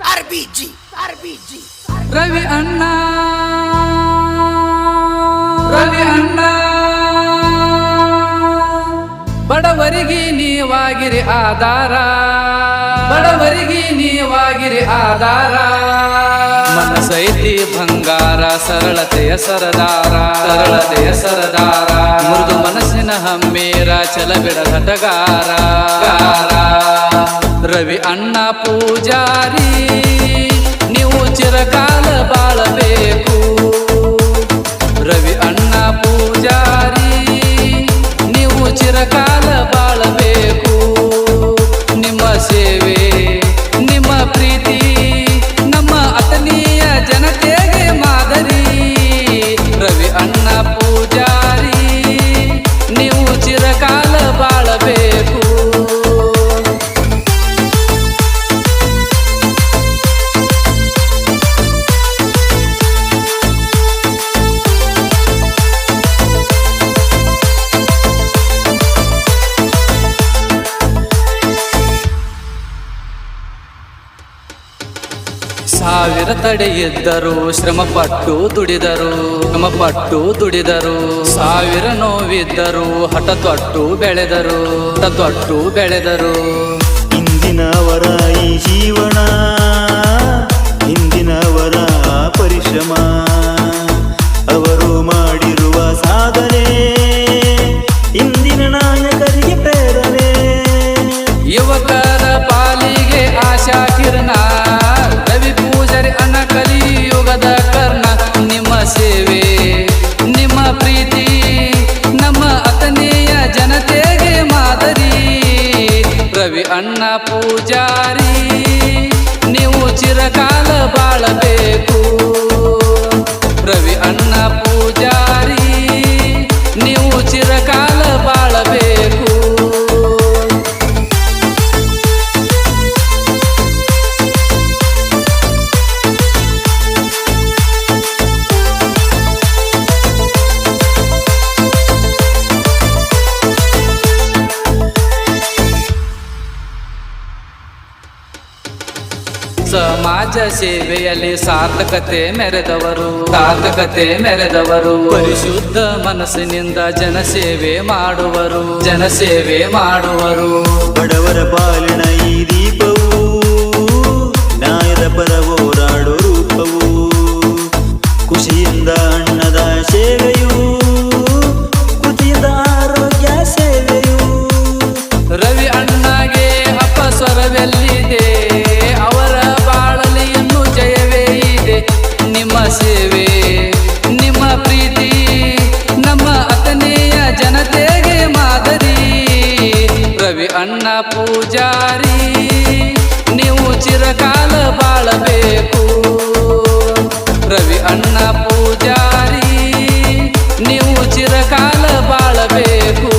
ಆರ್ಬಿಜಿ ಆರ್ಬಿಜಿ ರವಿ ಅಣ್ಣ ರವಿ ಅಣ್ಣ ಬಡವರಿಗೆ ನೀವಾಗಿರಿ ಆಧಾರ. ಬಡವರಿಗೆ ನೀವಾಗಿರಿ ಆಧಾರ. ಮನಸೈತಿ ಬಂಗಾರ ಸರಳತೆಯ ಸರದಾರ. ಸರಳತೆಯ ಸರದಾರ. ಮೃದು ಮನಸ್ಸಿನ ಹಮ್ಮೇರ ಚಲಬಿಡ ಹಟಗಾರ ರವಿ ಅಣ್ಣ ಪೂಜಾರಿ, ನೀವು ಚಿರಕಾಲ ಬಾಳಬೇಕು. ರವಿ ಅಣ್ಣ ಪೂಜಾರಿ, ನೀವು ಚಿರಕಾಲ ಬಾಳಬೇಕು. ನಿಮ್ಮ ಸೇವೆ, ನಿಮ್ಮ ಪ್ರೀತಿ, ನಮ್ಮ ಅತನೀಯ ಜನತೆಗೆ ಮಾದರಿ. ರವಿ ಅಣ್ಣ ಪೂಜಾರಿ, ನೀವು ಚಿರಕಾಲ ಬಾಳಬೇಕು. ಸಾವಿರ ತಡೆ ಇದ್ದರು ಶ್ರಮಪಟ್ಟು ದುಡಿದರು ಶ್ರಮಪಟ್ಟು ದುಡಿದರು. ಸಾವಿರ ನೋವಿದ್ದರು ಹಠ ತೊಟ್ಟು ಬೆಳೆದರು ಹಠ ತೊಟ್ಟು ಬೆಳೆದರು. ಇಂದಿನವರ ಈ ಜೀವನ, ಇಂದಿನವರ ಪರಿಶ್ರಮ. ರವಿ ಅಣ್ಣ ಪೂಜಾರಿ ನೀವು ಚಿರಕಾಲ ಬಾಳಬೇಕು. ರವಿ ಅಣ್ಣ ಪೂಜಾರಿ. ಸಮಾಜ ಸೇವೆಯಲ್ಲಿ ಸಾರ್ಥಕತೆ ಮೆರೆದವರು. ಸಾರ್ಥಕತೆ ಮೆರೆದವರು. ಪರಿಶುದ್ಧ ಮನಸ್ಸಿನಿಂದ ಜನಸೇವೆ ಮಾಡುವರು. ಜನಸೇವೆ ಮಾಡುವರು. ಬಡವರ ಪಾಲಿನ ಈ ದೀಪವು ನ್ಯಾಯದ ಪರ ಹೋರಾಡೋ ರೂಪವು. ಖುಷಿಯಿಂದ ಅಣ್ಣದ ಸೇವೆಯು ಕೃತಿಯಿಂದ ಆರೋಗ್ಯ ಸೇವೆಯು. ರವಿ ಅಣ್ಣಗೆ ಅಪ್ಪ ಅವರ ಅಣ್ಣ ಪೂಜಾರಿ ನೀವು ಚಿರಕಾಲ ಬಾಳಬೇಕು. ರವಿ ಅಣ್ಣ ಪೂಜಾರಿ ನೀವು ಚಿರಕಾಲ ಬಾಳಬೇಕು.